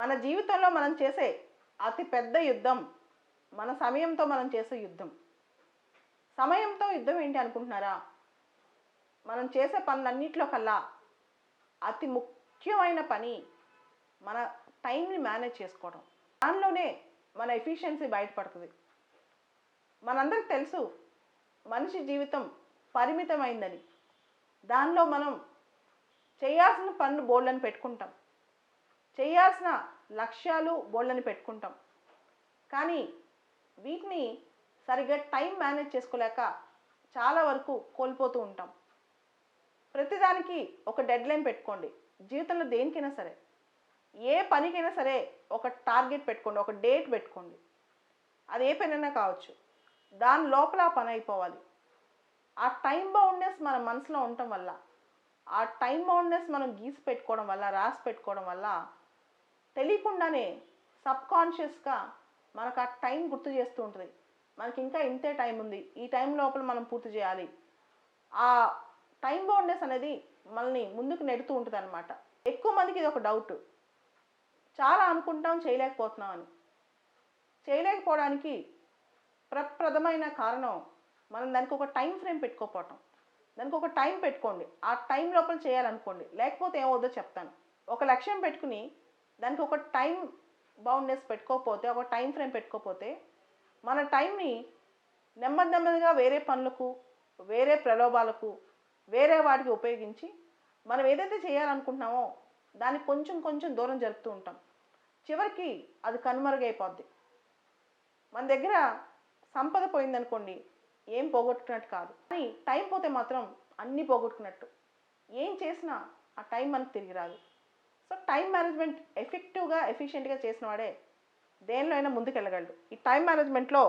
మన జీవితంలో మనం చేసే అతి పెద్ద యుద్ధం మన సమయంతో మనం చేసే యుద్ధం. సమయంతో యుద్ధం ఏంటి అనుకుంటున్నారా? మనం చేసే పనులన్నింటిలో కల్లా అతి ముఖ్యమైన పని మన టైంని మేనేజ్ చేసుకోవడం. దానిలోనే మన ఎఫిషియన్సీ బయటపడుతుంది. మనందరికి తెలుసు మనిషి జీవితం పరిమితమైందని. దానిలో మనం చేయాల్సిన పనులు బోల్డని పెట్టుకుంటాం. చేయాల్సిన లక్ష్యాలు బోళ్ళని పెట్టుకుంటాం. కానీ వీటిని సరిగ్గా టైం మేనేజ్ చేసుకోలేక చాలా వరకు కోల్పోతూ ఉంటాం. ప్రతిదానికి ఒక డెడ్ లైన్ పెట్టుకోండి. జీవితంలో దేనికైనా సరే ఏ పనికైనా సరే ఒక టార్గెట్ పెట్టుకోండి ఒక డేట్ పెట్టుకోండి. అది ఏ పనైనా కావచ్చు. దాని లోపల ఆ పని అయిపోవాలి. ఆ టైం బౌండ్నెస్ మన మనసులో ఉండటం వల్ల ఆ టైం బౌండ్నెస్ మనం గీసి పెట్టుకోవడం వల్ల రాసి పెట్టుకోవడం వల్ల తెలియకుండానే సబ్ కాన్షియస్గా మనకు ఆ టైం గుర్తు చేస్తూ ఉంటుంది. మనకి ఇంకా ఇంతే టైం ఉంది. ఈ టైం లోపల మనం పూర్తి చేయాలి. ఆ టైం బౌండ్నెస్ అనేది మనల్ని ముందుకు నెడుతూ ఉంటుంది అనమాట ఎక్కువ మందికి ఇది ఒక డౌట్. చాలా అనుకుంటాం చేయలేకపోతున్నాం అని. చేయలేకపోవడానికి ప్రప్రదమైన కారణం మనం దానికి ఒక టైం ఫ్రేమ్ పెట్టుకోపోవటం దానికి ఒక టైం పెట్టుకోండి. ఆ టైం లోపల చేయాలనుకోండి. లేకపోతే ఏమవుద్దో చెప్తాను. ఒక లక్ష్యం పెట్టుకుని దానికి ఒక టైం బౌండ్నెస్ పెట్టుకోకపోతే ఒక టైం ఫ్రేమ్ పెట్టుకోకపోతే మన టైంని నెమ్మది నెమ్మదిగా వేరే పనులకు వేరే ప్రలోభాలకు వేరే వాటికి ఉపయోగించి మనం ఏదైతే చేయాలనుకుంటున్నామో దానికి కొంచెం కొంచెం దూరం జరుపుతూ ఉంటాం. చివరికి అది కనుమరుగైపోద్ది. మన దగ్గర సంపద పోయిందనుకోండి ఏం పోగొట్టుకున్నట్టు కాదు. కానీ టైం పోతే మాత్రం అన్నీ పోగొట్టుకున్నట్టు. ఏం చేసినా ఆ టైం మనకు తిరిగి రాదు. సో టైం మేనేజ్మెంట్ ఎఫెక్టివ్గా ఎఫిషియెంట్గా చేసిన వాడే దేనిలో అయినా ముందుకెళ్ళగలడు. ఈ టైం మేనేజ్మెంట్లో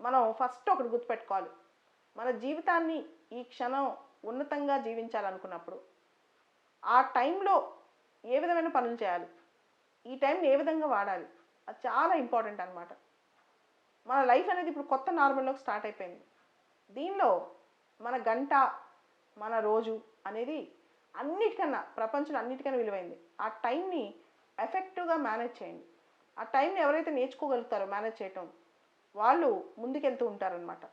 మనం ఫస్ట్ ఒకటి గుర్తుపెట్టుకోవాలి. మన జీవితాన్ని ఈ క్షణం ఉన్నతంగా జీవించాలనుకున్నప్పుడు ఆ టైంలో ఏ విధమైన పనులు చేయాలి? ఈ టైంని ఏ విధంగా వాడాలి? అది చాలా ఇంపార్టెంట్ అనమాట మన లైఫ్ అనేది ఇప్పుడు కొత్త నార్మల్లోకి స్టార్ట్ అయిపోయింది. దీనిలో మన గంట మన రోజు అనేది అన్నిటికన్నా ప్రపంచంలో అన్నిటికన్నా విలువైంది. ఆ టైంని ఎఫెక్టివ్గా మేనేజ్ చేయండి. ఆ టైంని ఎవరైతే నేర్చుకోగలుగుతారో మేనేజ్ చేయటం వాళ్ళు ముందుకెళ్తూ ఉంటారనమాట